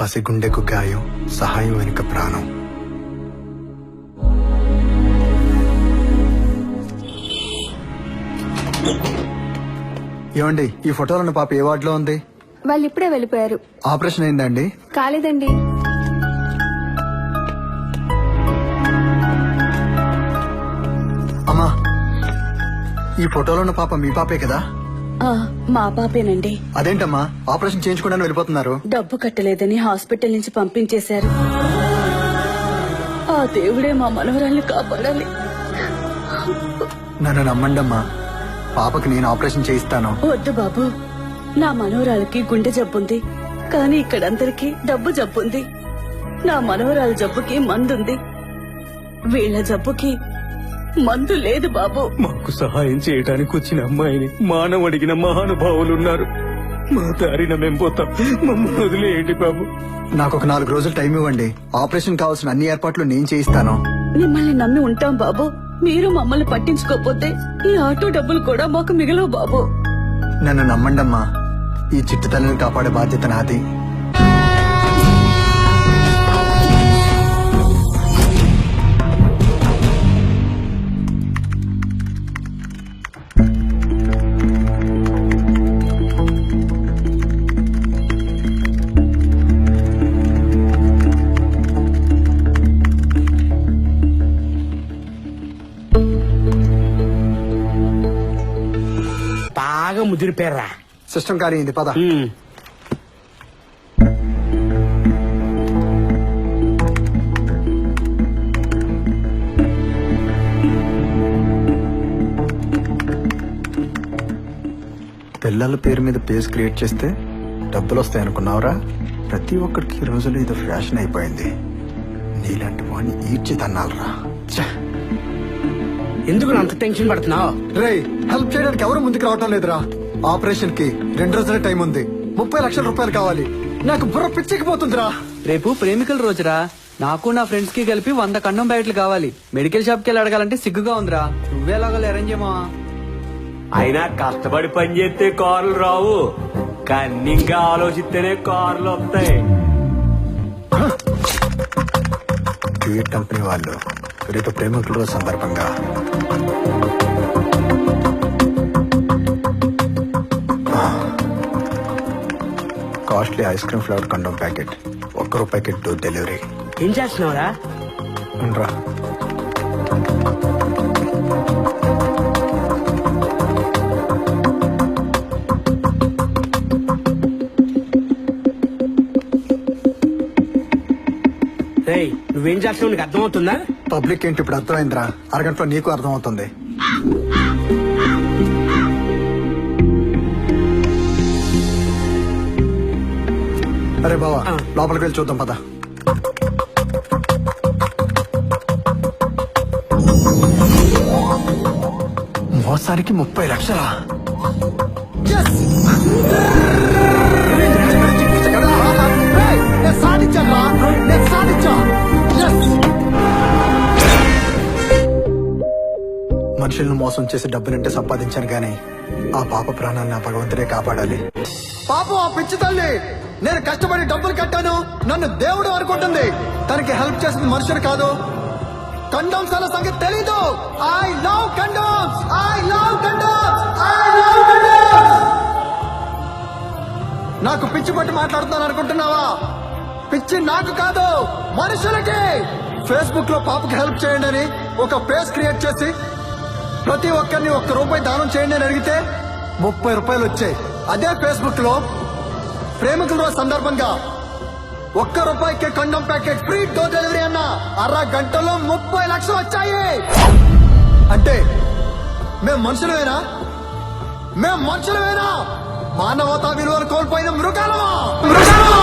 పసిగుండెకు గాయం సహాయం వెనుక ప్రాణం. ఏమండి ఈ ఫోటోలో ఉన్న పాప ఏ వార్డులో ఉంది? వాళ్ళు ఇప్పుడే వెళ్ళిపోయారు. ఆపరేషన్ అయిందండి? కాలేదండి. అమ్మా ఈ ఫోటోలో ఉన్న పాప మీ పాపే కదా? మా పాపేనండి. అదేంటమ్మా? ఆపరేషన్ చేయించుకోవడానికి వెళ్ళిపోతున్నారు. డబ్బు కట్టలేదని హాస్పిటల్ నుంచి పంపించేశారు. ఆ దేవుడే మా మనవరాల్ని కాపాడాలి. నన్ను నమ్మండమ్మా. పాపకి నేను ఆపరేషన్ చేయిస్తాను. వద్దు బాబు. నా మనవరాలకి గుండె జబ్బుంది. కానీ ఇక్కడందరికీ డబ్బు జబ్బుంది. నా మనవరాల జబ్బుకి మందుంది. వీళ్ళ జబ్బుకి మందు లేదు బాబు. మాకు సహాయం చేయడానికి వచ్చిన అమ్మాయిని మానవ అడిగిన మహానుభావులు ఉన్నారు మా దారిన మేము పోతాం. మమ్మల్ని వదిలేయండి బాబు. నాకు ఒక నాలుగు రోజులు టైం ఇవ్వండి. ఆపరేషన్ కావాల్సిన అన్ని ఏర్పాట్లు నేను చేయిస్తాను. మిమ్మల్ని నమ్మి ఉంటాం బాబు. మీరు మమ్మల్ని పట్టించుకోకపోతే ఈ ఆటో డబ్బులు కూడా మాకు మిగలవు బాబు. నన్ను నమ్మండమ్మా. ఈ చిట్టు తల్లిని కాపాడే బాధ్యత నాది. బాగా ముదిరిపోయారా? సిస్టమ్ కార్యం ఇది పద పిల్లల పేరు మీద పేజ్ క్రియేట్ చేస్తే డబ్బులు వస్తాయి అనుకున్నావురా? ప్రతి ఒక్కరికి రోజులో ఇది ఫ్యాషన్ అయిపోయింది. నీలాంటి వాడిని ఈడ్చి తన్నాలరా! ఎందుకు అంత టెన్షన్ పడుతున్నావు? రేయ్ హెల్ప్ చేయడానికి ఎవరు ముందుకు రావటం లేదురా. ఆపరేషన్కి రెండు రోజుల టైం ఉంది. ముప్పై లక్షల రూపాయలు కావాలి. నాకు బుర్ర పిచ్చెక్కిపోతుందిరా. రేపు ప్రేమికుల రోజురా. నాకు నా ఫ్రెండ్స్కి కలిపి వంద కండం బ్యాట్లు కావాలి. మెడికల్ షాప్కి వెళ్ళి అడగాలంటే సిగ్గుగా ఉందిరా. నువ్వేలాగా అరేంజ్ చేయమా? అయినా కష్టపడి పని చేస్తే కార్లు రావు. కన్నింగా ఆలోచిస్తేనే కార్లు వస్తాయి. కంపెనీ వాళ్ళు? రేపు ప్రేమికుల రోజు సందర్భంగా. Costly ice cream flavour condom packet. ఒక్క రూపాయికి టూ డెలివరీ. ఏం చేస్తున్నావురా? ఉండరా. రేయ్ నువ్వేం చేస్తున్నావు? నీకు అర్థమవుతుందా? పబ్లిక్ ఏంటి ఇప్పుడు అర్థమైందిరా? అరగంటలో నీకు అర్థమవుతుంది. అరే బావా లోపలికి వెళ్ళి చూద్దాం పద. మోసానికి ముప్పై లక్షలా? Yes! మనుషులను మోసం చేసి డబ్బులంటే సంపాదించాను కానీ ఆ పాప ప్రాణాన్ని ఆ భగవంతుడే కాపాడాలి. పాపం ఆ పిచ్చి తల్లి. నేను కష్టపడి డబ్బులు కట్టాను. నన్ను దేవుడు అనుకుంటుంది తనకి హెల్ప్ చేసింది మనుషులు కాదు. కండోమ్స్ అన్న సంగతి తెలీదు. I love condoms. I love condoms. I love condoms. నాకు పిచ్చి పట్టి మాట్లాడుతున్నాను అనుకుంటున్నావా? పిచ్చి నాకు కాదు. మనుషులకి. ఫేస్బుక్లో పాపకి హెల్ప్ చేయండి అని ఒక పేజ్ క్రియేట్ చేసి ప్రతి ఒక్కరిని ఒక్క రూపాయి దానం చేయండి అని అడిగితే ముప్పై రూపాయలు వచ్చాయి. అదే ఫేస్బుక్లో ప్రేమికుల రోజు సందర్భంగా ఒక్క రూపాయికి కండం ప్యాకెట్ ఫ్రీ డోర్ డెలివరీ అన్న అర గంటలో ముప్పై లక్షలు వచ్చాయి. అంటే మేము మనుషులమేనా? మేము మనుషులమేనా? మానవతా విలువలు కోల్పోయిన మృగాలమా? మృగాలమా?